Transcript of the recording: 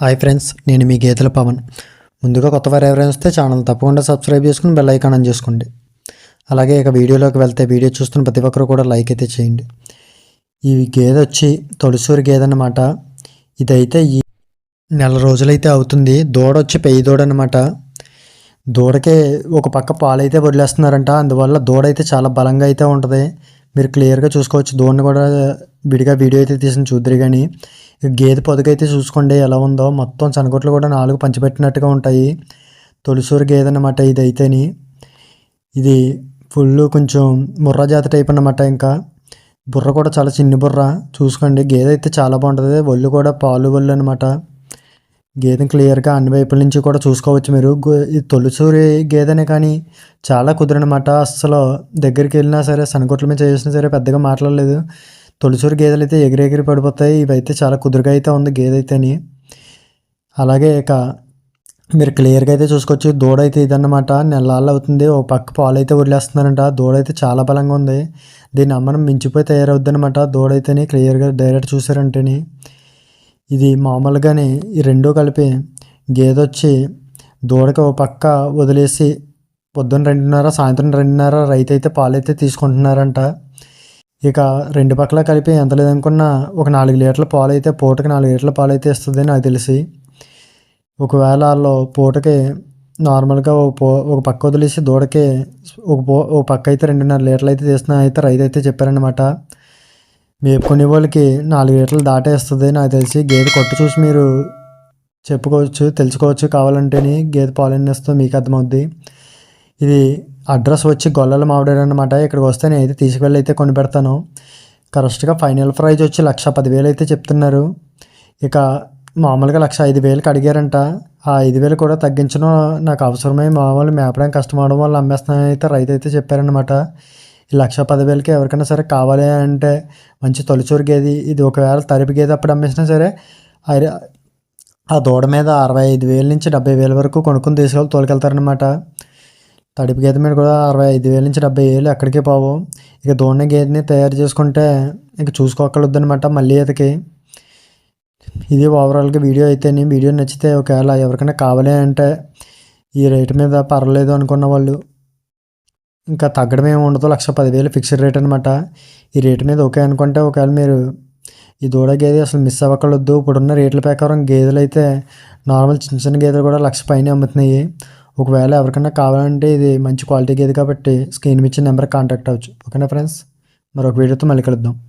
Hi friends నేను మీ గీతల పవన్. ముందుగా కొత్త వారు ఎవరైనా వస్తే ఛానల్ తప్పకుండా సబ్స్క్రైబ్ చేసుకుని బెల్ ఐకాన్ ఆన్ చేసుకోండి. అలాగే ఇక వీడియోలోకి వెళ్తే వీడియో చూస్తున్న ప్రతి ఒక్కరు కూడా లైక్ అయితే చేయండి. ఈ గేదె వచ్చి తొలిసూరి గేదె అనమాట ఇదైతే ఈ నెల రోజులైతే అవుతుంది. దూడ వచ్చి పెయ్యి దూడ అనమాట దూడకే ఒక పక్క పాలైతే వదిలేస్తున్నారంట. అందువల్ల దూడ అయితే చాలా బలంగా అయితే ఉంటుంది. మీరు క్లియర్గా చూసుకోవచ్చు. దూడని కూడా విడిగా వీడియో అయితే తీసిన చూద్దరు కానీ గేదె పొదకైతే చూసుకోండి ఎలా ఉందో. మొత్తం చనగొట్లు కూడా నాలుగు పంచిపెట్టినట్టుగా ఉంటాయి. తొలిసూరు గేదె అనమాట ఇది అయితేని ఇది ఫుల్ కొంచెం ముర్రా జాతి టైప్ అన్నమాట ఇంకా. బుర్ర కూడా చాలా చిన్న బుర్ర. చూసుకోండి గేదె అయితే చాలా బాగుంటుంది. ఒళ్ళు కూడా పాలు ఒళ్ళు అనమాట గేదెని క్లియర్గా అన్ని వైపుల నుంచి కూడా చూసుకోవచ్చు మీరు. ఈ తొలిసూరి గేదెనే కానీ చాలా కుదిరనమాట. అస్సలు దగ్గరికి వెళ్ళినా సరే సనగొట్ల మీద చేసినా సరే పెద్దగా మాట్లాడలేదు. తొలిచూరు గేదెలు అయితే ఎగిరెగిరి పడిపోతాయి. ఇవైతే చాలా కుదురుగా అయితే ఉంది గేదె అయితేని అలాగే ఇక మీరు క్లియర్గా అయితే చూసుకోవచ్చు. దూడ అయితే ఇదన్నమాట. నెలలు అవుతుంది. ఓ పక్క పాలు అయితే వదిలేస్తున్నారంట. దూడ అయితే చాలా బలంగా ఉంది. దీన్ని అమ్మనం మించిపోయి తయారవుద్ది అనమాట దూడ క్లియర్గా డైరెక్ట్ చూసారంటేని. ఇది మామూలుగానే ఈ రెండూ కలిపి గేదె వచ్చి దూడకి ఓ పక్క వదిలేసి పొద్దున్న రెండున్నర సాయంత్రం రెండున్నర రైతు అయితే పాలైతే తీసుకుంటున్నారంట. ఇక రెండు పక్కల కలిపి ఎంత లేదనుకున్నా ఒక నాలుగు లీటర్ల పాలు అయితే పూటకి నాలుగు లీటర్ల పాలు అయితే ఇస్తుంది నాకు తెలిసి. ఒకవేళ వాళ్ళు పూటకి నార్మల్గా ఒక పో ఒక పక్క వదిలేసి దూడకి ఒక పో ఒక పక్క అయితే రెండున్నర లీటర్లు అయితే తీసిన అయితే రైతు అయితే చెప్పారనమాట మేపుకునే వాళ్ళకి నాలుగు లీటర్లు దాటేస్తుంది నాకు తెలిసి. గేదె కొట్టు చూసి మీరు చెప్పుకోవచ్చు తెలుసుకోవచ్చు కావాలంటేని గేదె పాలు మీకు అర్థమవుద్ది. ఇది అడ్రస్ వచ్చి గొల్లల మామిడారు అనమాట ఇక్కడికి వస్తే నేను అయితే తీసుకువెళ్ళి అయితే కొని పెడతాను కరెక్ట్గా ఫైనల్ ప్రైజ్ వచ్చి లక్ష పదివేలు అయితే చెప్తున్నారు. ఇక మామూలుగా లక్ష ఐదు వేలకు అడిగారంట. ఆ ఐదు వేలు కూడా తగ్గించడం నాకు అవసరమై. మామూలు మేపడానికి కష్టం అవడం వల్ల అమ్మేస్తానని అయితే రైతు అయితే చెప్పారనమాట ఈ లక్ష పదివేలకి ఎవరికైనా సరే కావాలి అంటే మంచి తొలిచూరు గేది ఇది ఒకవేళ తరిపి గేది అప్పుడు అమ్మేసినా సరే ఆ దూడ మీద అరవై ఐదు వేల నుంచి డెబ్బై వేల వరకు కొనుక్కొని తీసుకెళ్ళి తోలుకెళ్తారనమాట తడిపి గేదె మీద కూడా అరవై ఐదు వేల నుంచి డెబ్బై వేలు ఎక్కడికే పోవు. ఇక దూడ గేదెని తయారు చేసుకుంటే ఇంక చూసుకోకలొద్దనమాట మళ్ళీ అతకి. ఇది ఓవరాల్గా వీడియో అయితే నేను వీడియో నచ్చితే ఒకవేళ ఎవరికైనా కావాలి అంటే ఈ రేటు మీద పర్వాలేదు అనుకున్న వాళ్ళు. ఇంకా తగ్గడం ఏమి ఉండదు లక్ష పదివేలు ఫిక్స్డ్ రేట్ అనమాట ఈ రేటు మీద ఓకే అనుకుంటే ఒకవేళ మీరు ఈ దూడ గేదె అసలు మిస్ అవ్వకూడదు ఇప్పుడున్న రేట్ల ప్రకారం గేదెలు అయితే నార్మల్ చిన్న చిన్న గేదెలు కూడా లక్ష పైన అమ్ముతున్నాయి. ఒకవేళ ఎవరికైనా కావాలంటే ఇది మంచి క్వాలిటీ గేదె కాబట్టి స్క్రీన్ ఇచ్చిన నెంబర్ కాంటాక్ట్ అవ్వచ్చు. ఓకేనా ఫ్రెండ్స్? మరొక వీడియోతో మళ్ళీ కలుద్దాం.